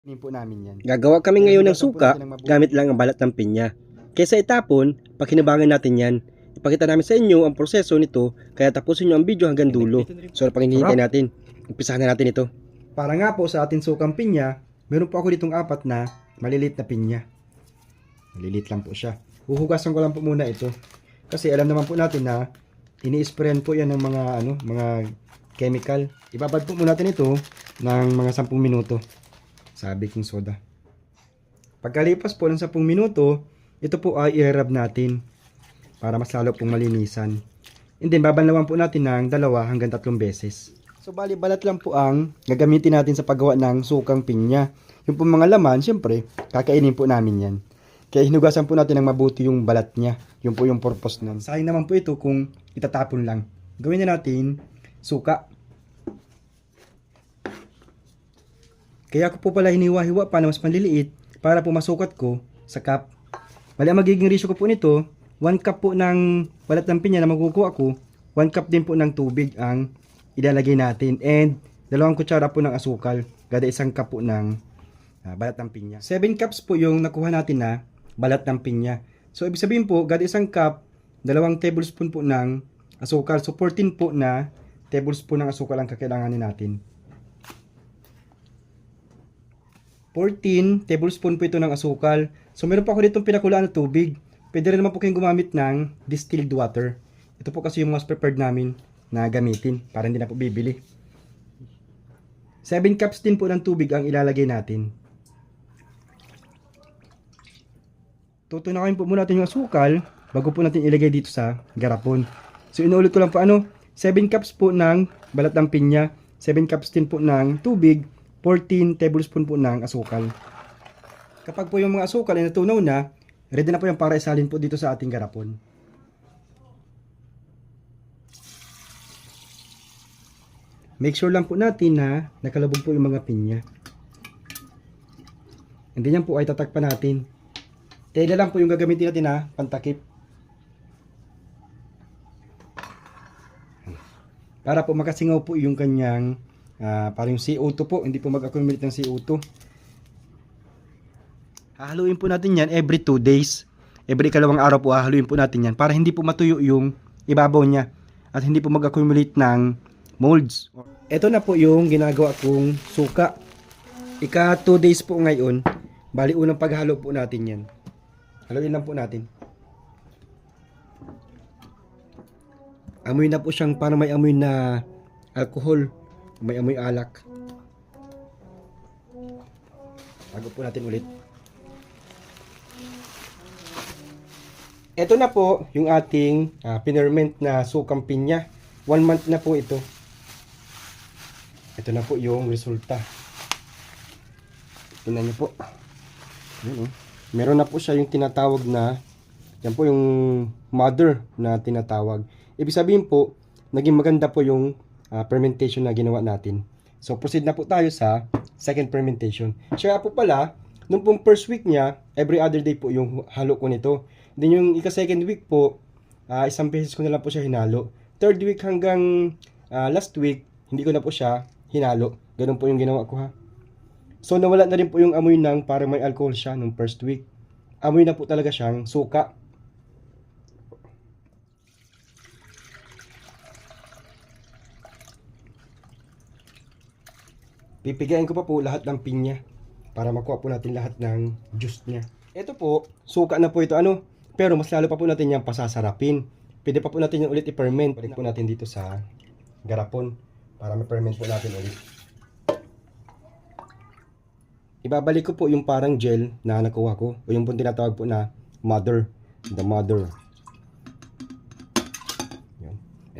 Po namin yan. Gagawa kami ngayon ng suka gamit lang ang balat ng pinya. Kaysa itapon, pakinabangan natin yan. Ipakita namin sa inyo ang proseso nito, kaya tapusin nyo ang video hanggang dulo. So, pag hinihintay natin, umpisahan na natin ito. Para nga po sa ating sukang pinya, meron po ako ditong apat na malilit na pinya. Malilit lang po siya. Huhugasan ko lang po muna ito. Kasi alam naman po natin na ini-sprayan po yan ng mga ano, mga chemical. Ibabad po muna natin ito ng mga 10 minuto sa baking soda. Pagkalipas po ng 10 minuto, ito po ay i-rub natin para mas lalo pong malinisan. And then, babanlawan po natin ng dalawa hanggang tatlong beses. So, bali, balat lang po ang gagamitin natin sa paggawa ng sukang pinya. Yung po mga laman, syempre, kakainin po namin yan. Kaya hinugasan po natin ng mabuti yung balat niya. Yun po yung purpose nun. Sayang naman po ito kung itatapon lang. Gawin na natin suka. Kaya ako po pala hiniwa-hiwa pa na mas maliliit para po masukat ko sa cup. Bali, ang magiging ratio ko po nito, 1 cup po ng balat ng pinya na makukuha ko, 1 cup din po ng tubig ang ilalagay natin. And dalawang kutsara po ng asukal, gada isang cup po ng ah, balat ng pinya. 7 cups po yung nakuha natin na balat ng pinya. So, ibig sabihin po, gada isang cup, dalawang tablespoon po ng asukal. So, 14 po na tablespoon ng asukal ang kakailanganin natin. 14 tablespoon po ito ng asukal. So, meron pa ako ditong pinakulaan na tubig. Pwede rin naman po kayong gumamit ng distilled water. Ito po kasi yung mas prepared namin na gamitin para hindi na po bibili. 7 cups din po ng tubig ang ilalagay natin. Tutunakin po muna natin yung asukal bago po natin ilagay dito sa garapon. So inuulit ko lang po ano, 7 cups po ng balat ng pinya, 7 cups din po ng tubig, 14 tablespoon po ng asukal. Kapag po yung mga asukal ay natunaw na, ready na po yung para isalin po dito sa ating garapon. Make sure lang po natin na nakalabog po yung mga pinya. And then yan po ay tatakpan natin. Tela lang po yung gagamitin natin na pantakip. Para po makasingaw po yung kanyang ah, parang yung CO2 po, hindi po mag-accumulate ng CO2. Hahaluin po natin yan every 2 days. Every kalawang araw po hahaluin po natin yan para hindi po matuyo yung ibabaw niya at hindi po mag-accumulate ng molds. Ito na po yung ginagawa kong suka. Ika 2 days po ngayon. Bali unang paghalo po natin yan. Haluin lang po natin. Amoy na po siyang parang may amoy na alcohol. May amoy alak. Bago po natin ulit. Ito na po yung ating uh, pinerment na sukang pinya. One month na po ito. Ito na po yung resulta. Tingnan niyo po. Ayan, oh. Meron na po siya yung tinatawag na yan po yung mother na tinatawag. Ibig sabihin po, naging maganda po yung ah, fermentation na ginawa natin. So proceed na po tayo sa second fermentation. Siya po pala, nung pong first week niya, every other day po yung halo ko nito. Then yung ika second week po, ah, isang beses ko na lang po siya hinalo. Third week hanggang ah, last week, hindi ko na po siya hinalo. Ganun po yung ginawa ko ha. So nawala na rin po yung amoy ng parang may alcohol siya nung first week. Amoy na po talaga siyang suka. Pipigayin ko pa po lahat ng pinya para makuha po natin lahat ng juice niya. Ito po, suka na po ito ano, pero mas lalo pa po natin yung pasasarapin. Pwede pa po natin yung ulit i-ferment. Balik po natin dito sa garapon para ma-ferment po natin ulit. Ibabalik ko po yung parang gel na nakuha ko o yung po tinatawag po na mother, the mother.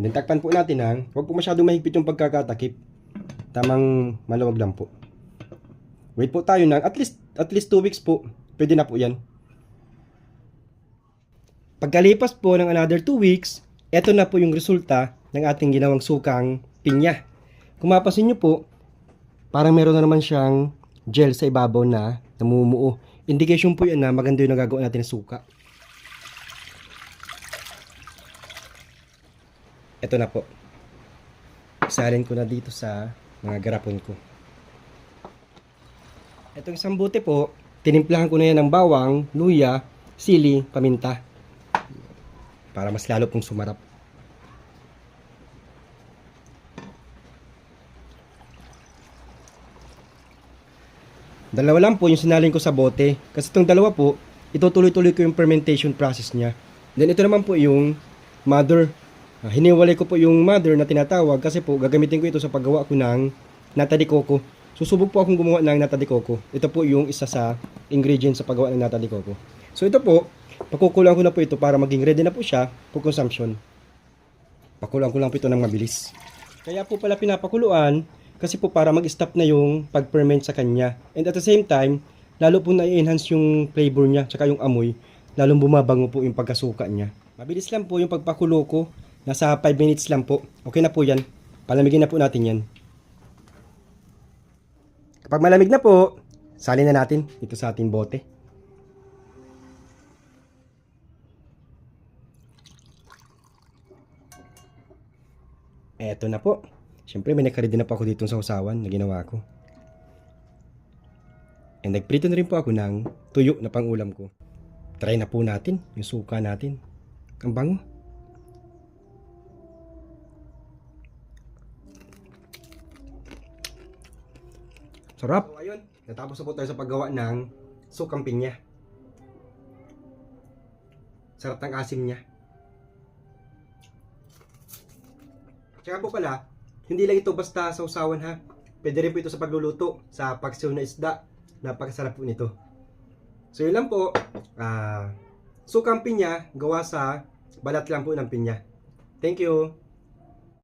And then takpan po natin ng, huwag po masyadong mahigpit yung pagkakatakip. Tamang maluwag lang po. Wait po tayo ng at least at least 2 weeks po. Pwede na po 'yan. Pagkalipas po ng another 2 weeks, eto na po yung resulta ng ating ginawang sukang pinya. Kung mapasin nyo po, parang meron na naman siyang gel sa ibabaw na namumuo. Indication po yan na maganda yung nagagawa natin ng suka. Ito na po. Isalin ko na dito sa mga garapon ko. Itong isang bote po, tinimplahan ko na yan ng bawang, luya, sili, paminta. Para mas lalo pong sumarap. Dalawa lang po yung sinalin ko sa bote. Kasi itong dalawa po, itutuloy-tuloy ko yung fermentation process niya. Then ito naman po yung mother. Ah, hiniwalay ko po yung mother na tinatawag kasi po gagamitin ko ito sa paggawa ko ng nata de coco. Susubok po akong gumawa ng nata de coco. Ito po yung isa sa ingredients sa paggawa ng nata de coco. So ito po, pakukulang ko na po ito para maging ready na po siya for consumption. Pakulang ko lang po ito ng mabilis. Kaya po pala pinapakuluan kasi po para mag-stop na yung pag-ferment sa kanya. And at the same time, lalo po na-enhance yung flavor niya tsaka yung amoy. Lalong bumabango po yung pagkasuka niya. Mabilis lang po yung pagpakulo ko. Nasa 5 minutes lang po. Okay na po yan. Palamigin na po natin yan. Kapag malamig na po, salin na natin ito sa ating bote. Eto na po. Siyempre, may nakaredy na po ako dito sa usawan na ginawa ko. And nagprito na rin po ako ng tuyo na pangulam ko. Try na po natin yung suka natin. Ang bango. Sarap. So, ayun. Natapos na po tayo sa paggawa ng sukang pinya. Sarap ng asim niya. Tsaka po pala, hindi lang ito basta sa usawan ha. Pwede rin po ito sa pagluluto, sa pagsiw na isda. Napakasarap po nito. So yun lang po. Ah, sukang pinya, gawa sa balat lang po ng pinya. Thank you.